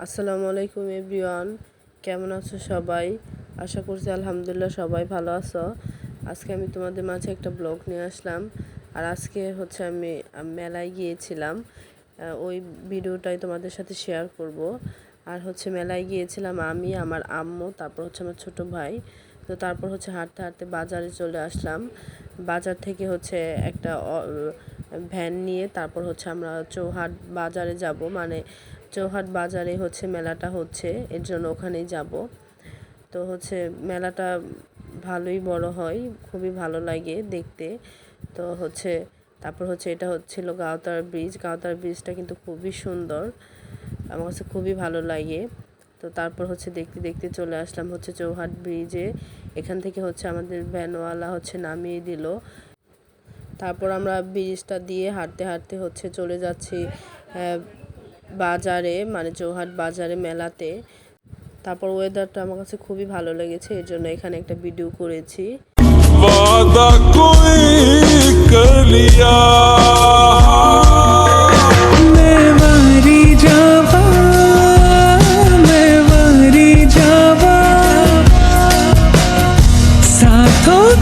আসসালামু আলাইকুম এভরিওয়ান, কেমন আছো সবাই? আশা করছি আলহামদুলিল্লাহ সবাই ভালো আছো। আজকে আমি তোমাদের মাঝে একটা ব্লগ নিয়ে আসলাম। আর আজকে হচ্ছে আমি মেলায় গিয়েছিলাম। ওই ভিডিওটাই তোমাদের সাথে শেয়ার করব। আর হচ্ছে মেলায় গিয়েছিলাম আমি, আমার আম্মু, তারপর হচ্ছে আমার ছোট ভাই। তো তারপর হচ্ছে হাঁটতে হাঁটতে বাজারে চলে আসলাম। বাজার থেকে হচ্ছে একটা ভ্যান নিয়ে তারপর হচ্ছে আমরা চৌহাট বাজারে যাব। মানে চৌহাট বাজারে হচ্ছে মেলাটা হচ্ছে, এর জন্য ওখানেই যাব। তো হচ্ছে মেলাটা ভালোই বড় হয়, খুবই ভালো লাগে দেখতে। তো হচ্ছে, তারপর হচ্ছে এটা হচ্ছিল গাওতার ব্রিজ গাওতার ব্রিজটা কিন্তু খুবই সুন্দর, আমার কাছে খুবই ভালো লাগে। তো তারপর হচ্ছে দেখতে দেখতে চলে আসলাম হচ্ছে চৌহাট ব্রিজে এখান থেকে হচ্ছে আমাদের ভ্যানওয়ালা হচ্ছে নামিয়ে দিল। তারপর আমরা ব্রিজটা দিয়ে হাঁটতে হাঁটতে হচ্ছে চলে যাচ্ছি বাজারে মানে চৌহাট বাজারে মেলাতে। তারপর ওয়েদারটা আমার কাছে খুবই ভালো লেগেছে এর জন্য এখানে একটা ভিডিও করেছি।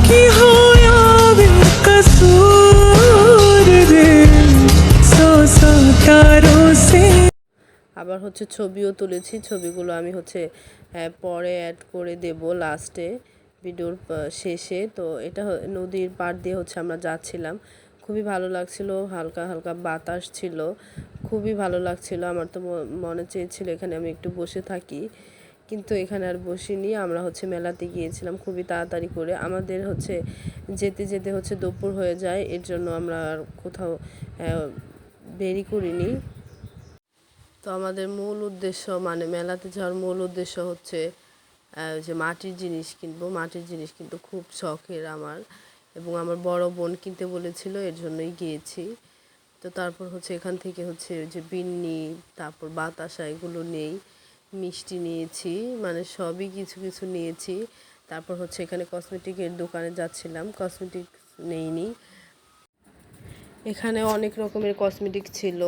কি হয় আবার হচ্ছে ছবিও তুলেছি। ছবিগুলো আমি হচ্ছে পরে অ্যাড করে দেব লাস্টে ভিডিওর শেষে। তো এটা নদীর পাড় দিয়ে হচ্ছে আমরা যাচ্ছিলাম। খুবই ভালো লাগছিল, হালকা হালকা বাতাস ছিল। খুবই ভালো লাগছিল, আমার তো মনে চেয়েছিল এখানে আমি একটু বসে থাকি। কিন্তু এখানে আর বসিনি, আমরা হচ্ছে মেলাতে গিয়েছিলাম খুবই তাড়াতাড়ি করে। আমাদের হচ্ছে যেতে যেতে হচ্ছে দুপুর হয়ে যায়, এর জন্য আমরা আর কোথাও দেরি করিনি। তো আমাদের মূল উদ্দেশ্য মানে মেলাতে যাওয়ার মূল উদ্দেশ্য হচ্ছে যে মাটির জিনিস কিনবো। মাটির জিনিস কিন্তু খুব শখের আমার এবং আমার বড় বোন কিনতে বলেছিল, এর জন্যই গিয়েছি। তো তারপর হচ্ছে এখান থেকে হচ্ছে যে বিন্নি, তারপর বাতাসা, এগুলো নেই, মিষ্টি নিয়েছি মানে সবই কিছু কিছু নিয়েছি। তারপর হচ্ছে এখানে কসমেটিকের দোকানে যাচ্ছিলাম কসমেটিক নেইনি। এখানে অনেক রকমের কসমেটিক ছিল।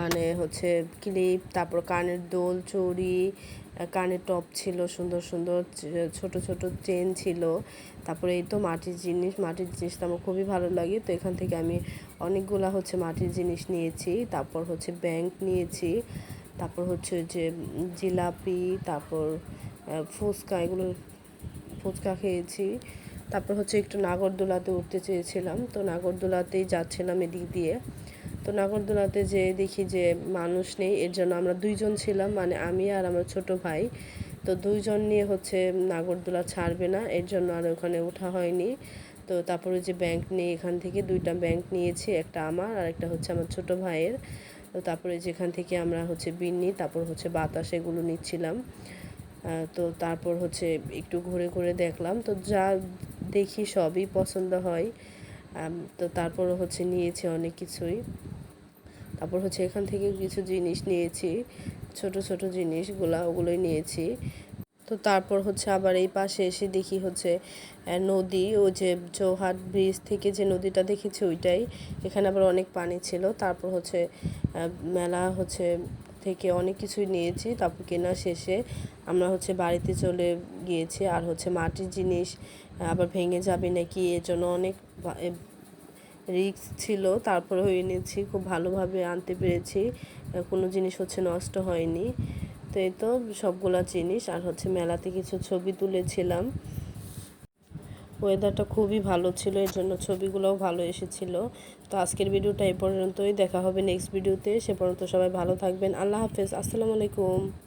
মানে হচ্ছে ক্লিপ তারপর কানের দোল, চড়ি কানের টপ ছিল, সুন্দর সুন্দর ছোট ছোট চেন ছিল। তারপরে এই তো মাটির জিনিস, মাটির জিনিসটা আমার খুবই ভালো লাগে। তো এখান থেকে আমি অনেকগুলা হচ্ছে মাটির জিনিস নিয়েছি। তারপর হচ্ছে ব্যাংক নিয়েছি। তারপর হচ্ছে যে জিলাপি, তারপর ফুচকা, এগুলো ফুচকা খেয়েছি। তারপর হচ্ছে একটু নাগরদোলাতে উঠতে চেয়েছিলাম। তো নাগরদোলাতেই যাচ্ছিলাম এদিক দিয়ে। তো নাগরদোলাতে যে দেখি যে মানুষ নেই, এর জন্য আমরা দুইজন ছিলাম মানে আমি আর আমার ছোট ভাই। তো দুইজন নিয়ে হচ্ছে নাগরদোলা ছাড়বে না, এর জন্য আর ওখানে ওঠা হয়নি। তো তারপরে যে ব্যাংক নিয়ে এখান থেকে, দুইটা ব্যাংক নিয়েছি, একটা আমার আর একটা হচ্ছে আমার ছোট ভাইয়ের। তো তারপরে যেখান থেকে আমরা হচ্ছে বিন্নি তারপর হচ্ছে বাতাস এগুলো নিচ্ছিলাম। তো তারপর হচ্ছে একটু ঘুরে ঘুরে দেখলাম, তো যা দেখি সবই পছন্দ হয়। তো তারপর হচ্ছে নিয়েছি অনেক কিছুই। তারপর হচ্ছে এখান থেকে কিছু জিনিস নিয়েছি, ছোট ছোট জিনিসগুলা ওগুলোই নিয়েছি। তো তারপর হচ্ছে আবার এই পাশে এসে দেখি হচ্ছে নদী ও যে চৌহাট ব্রিজ থেকে যে নদীটা দেখেছি ওইটাই। এখানে আবার অনেক পানি ছিল, তারপর হচ্ছে মেলা হচ্ছে থেকে অনেক কিছুই নিয়েছি। তারপর কেনা শেষে আমরা হচ্ছে বাড়িতে চলে গিয়েছি, আর হচ্ছে মাটির জিনিস আবার ভেঙে যাবে নাকি এর জন্য অনেক রিস্ক ছিল, তারপরে হয়ে নিয়েছি, খুব ভালোভাবে আনতে পেরেছি। কোনো জিনিস হচ্ছে নষ্ট হয়নি। তো এই তো সবগুলা জিনিস, আর হচ্ছে মেলাতে কিছু ছবি তুলেছিলাম। ওয়েদারটা খুবই ভালো ছিল, এর জন্য ছবিগুলোও ভালো এসেছিল। তো আজকের ভিডিওটা এই পর্যন্তই, দেখা হবে নেক্সট ভিডিওতে সে পর্যন্ত সবাই ভালো থাকবেন। আল্লাহ হাফেজ, আসসালামু আলাইকুম।